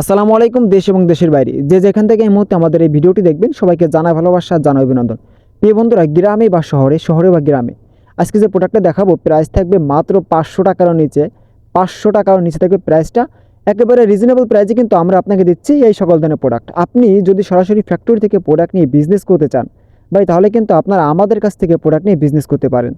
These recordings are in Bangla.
আসসালামু আলাইকুম, দেশ এবং দেশের বাইরে। যে যেখান থেকে এই মুহূর্তে আমাদের এই ভিডিওটি দেখবেন, সবাইকে জানা ভালোবাসা জানা অভিনন্দন। প্রিয় বন্ধুরা, গ্রামে বা শহরে শহরে বা গ্রামে, আজকে যে প্রোডাক্টটা দেখাবো প্রাইস থাকবে মাত্র পাঁচশো টাকার নিচে, পাঁচশো টাকার নিচে থাকবে প্রাইসটা একেবারে রিজনেবল প্রাইসে কিন্তু আমরা আপনাকে দিচ্ছি এই সকল ধরনের প্রোডাক্ট আপনি যদি সরাসরি ফ্যাক্টরি থেকে প্রোডাক্ট নিয়ে বিজনেস করতে চান, ভাই, তাহলে কিন্তু আপনারা আমাদের কাছ থেকে প্রোডাক্ট নিয়ে বিজনেস করতে পারেন।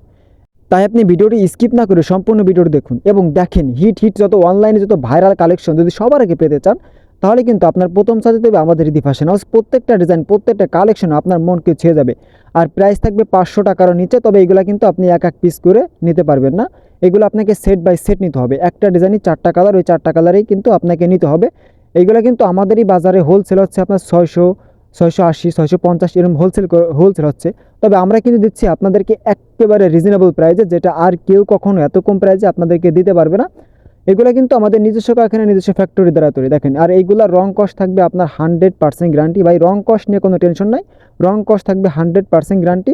তাই আপনি ভিডিওটি স্কিপ না করে সম্পূর্ণ ভিডিওটি দেখুন এবং দেখেন, হিট হিট যত অনলাইনে যত ভাইরাল কালেকশন যদি সবার আগে পেতে চান, তাহলে কিন্তু আপনার প্রথম সাথে দেবে আমাদের রিদি ফ্যাশন হাউস প্রত্যেকটা ডিজাইন প্রত্যেকটা কালেকশন আপনার মনকে ছুঁয়ে যাবে। আর প্রাইস থাকবে পাঁচশো টাকার নিচে, তবে এগুলো কিন্তু আপনি এক এক পিস করে নিতে পারবেন না। এগুলো আপনাকে সেট বাই সেট নিতে হবে। একটা ডিজাইনই চারটা কালার ওই চারটা কালারেই কিন্তু আপনাকে নিতে হবে। এইগুলো কিন্তু আমাদেরই বাজারে হোলসেল হচ্ছে আপনার ছয়শো ছয়শো আশি, ছয়শো পঞ্চাশ এরকম হোলসেল হোলসেল হচ্ছে। তবে আমরা কিন্তু দিচ্ছি আপনাদেরকে একেবারে রিজনেবল প্রাইসে যেটা আর কেউ কখনো এত কম প্রাইসে আপনাদেরকে দিতে পারবে না। এগুলো কিন্তু আমাদের নিজস্ব কারখানা নিজস্ব ফ্যাক্টরি দ্বারা তৈরি। দেখেন, আর এইগুলা রং কস্ট থাকবে আপনার হান্ড্রেড পার্সেন্ট গ্যারান্টি ভাই রং কস্ট নিয়ে কোনো টেনশন নাই। রং কস্ট থাকবে হান্ড্রেড পার্সেন্ট গ্যারান্টি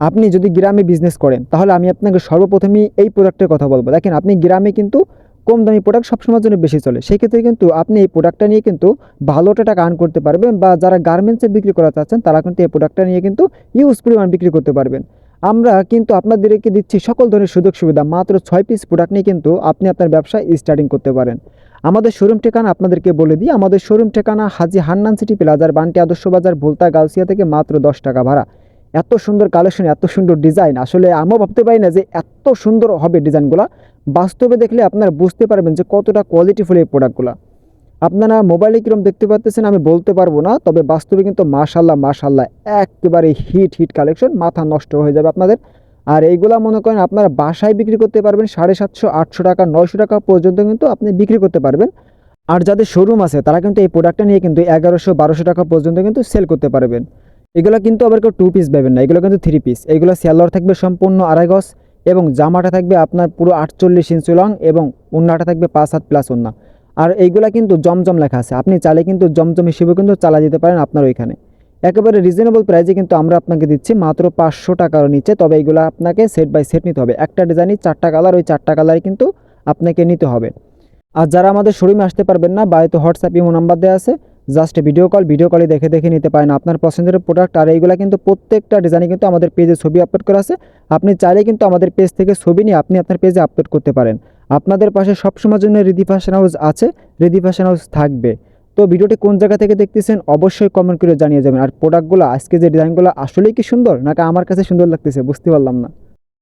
আপনি যদি গ্রামে বিজনেস করেন, তাহলে আমি আপনাকে সর্বপ্রথমেই এই প্রোডাক্টের কথা বলব। দেখেন, আপনি গ্রামে কিন্তু কম দামি প্রোডাক্ট সবসময়ের জন্য বেশি চলে। সেই ক্ষেত্রে কিন্তু আপনি এই প্রোডাক্টটা নিয়ে কিন্তু ভালোটা টাকা আর্ন করতে পারবেন বা যারা গার্মেন্টসে বিক্রি করা চাচ্ছেন, তারা কিন্তু এই প্রোডাক্টটা নিয়ে কিন্তু ইউজ পরিমাণ বিক্রি করতে পারবেন। আমরা কিন্তু আপনাদেরকে দিচ্ছি সকল ধরনের সুযোগ সুবিধা, মাত্র ছয় পিস প্রোডাক্ট নিয়ে কিন্তু আপনি আপনার ব্যবসা স্টার্টিং করতে পারেন। আমাদের শোরুম ঠিকানা আপনাদেরকে বলে দিই। আমাদের শোরুম ঠিকানা হাজি হান্নান সিটি প্লাজার বান্টি আদর্শ বাজার, ভোলতা, গাউসিয়া থেকে মাত্র দশ টাকা ভাড়া। এত সুন্দর কালেকশন, এত সুন্দর ডিজাইন। আসলে আমিও ভাবতে পারি না যে এত সুন্দর হবে ডিজাইনগুলো। বাস্তবে দেখলে আপনারা বুঝতে পারবেন যে কতটা কোয়ালিটিফুল এই প্রোডাক্টগুলো আপনারা মোবাইলে কীরকম দেখতে পাচ্ছেন আমি বলতে পারব না, তবে বাস্তবে কিন্তু মাশাল্লাহ মাশাল্লাহ একেবারে হিট হিট কালেকশন, মাথা নষ্ট হয়ে যাবে আপনাদের। আর এইগুলা মনে করেন আপনারা বাসায় বিক্রি করতে পারবেন সাড়ে সাতশো, আটশো টাকা, নয়শো টাকা পর্যন্ত কিন্তু আপনি বিক্রি করতে পারবেন। আর যাদের শোরুম আছে, তারা কিন্তু এই প্রোডাক্টটা নিয়ে কিন্তু এগারোশো, বারোশো টাকা পর্যন্ত কিন্তু সেল করতে পারবেন। এগুলো কিন্তু আবার কেউ টু পিস পাবেন না, এগুলো কিন্তু থ্রি পিস এগুলো স্যালোয়ার থাকবে সম্পূর্ণ আড়াই গজ এবং জামাটা থাকবে আপনার পুরো আটচল্লিশ ইঞ্চি লং এবং উন্নাটা থাকবে পাঁচ হাত প্লাস উন্না আর এইগুলা কিন্তু জমজম লেখা আছে, আপনি চালে কিন্তু জমজম হিসেবে কিন্তু চালা যেতে পারেন আপনার ওইখানে। একেবারে রিজনেবল প্রাইসে কিন্তু আমরা আপনাকে দিচ্ছি মাত্র পাঁচশো টাকার নিচে, তবে এইগুলো আপনাকে সেট বাই সেট নিতে হবে। একটা ডিজাইনই চারটা কালার ওই চারটা কালারই কিন্তু আপনাকে নিতে হবে। আর যারা আমাদের শোরুমে আসতে পারবেন না, বা হয়তো হোয়াটসঅ্যাপ ইমো নাম্বার দেওয়া আছে জাস্ট ভিডিও কল ভিডিও কলে দেখে দেখে নিতে পারেন আপনার পছন্দের প্রোডাক্ট আর এইগুলো কিন্তু প্রত্যেকটা ডিজাইনে কিন্তু আমাদের পেজে ছবি আপলোড করা আছে। আপনি চাইলে কিন্তু আমাদের পেজ থেকে ছবি নিয়ে আপনি আপনার পেজে আপলোড করতে পারেন। আপনাদের পাশে সবসময়ের জন্য রিদি ফ্যাশন হাউস আছে রিদি ফ্যাশন হাউস থাকবে। তো ভিডিওটি কোন জায়গা থেকে দেখতেছেন অবশ্যই কমেন্ট করে জানিয়ে যাবেন। আর প্রোডাক্টগুলো আজকে যে ডিজাইনগুলো আসলেই কি সুন্দর, নাকি আমার কাছে সুন্দর লাগতেছে বুঝতে পারলাম না।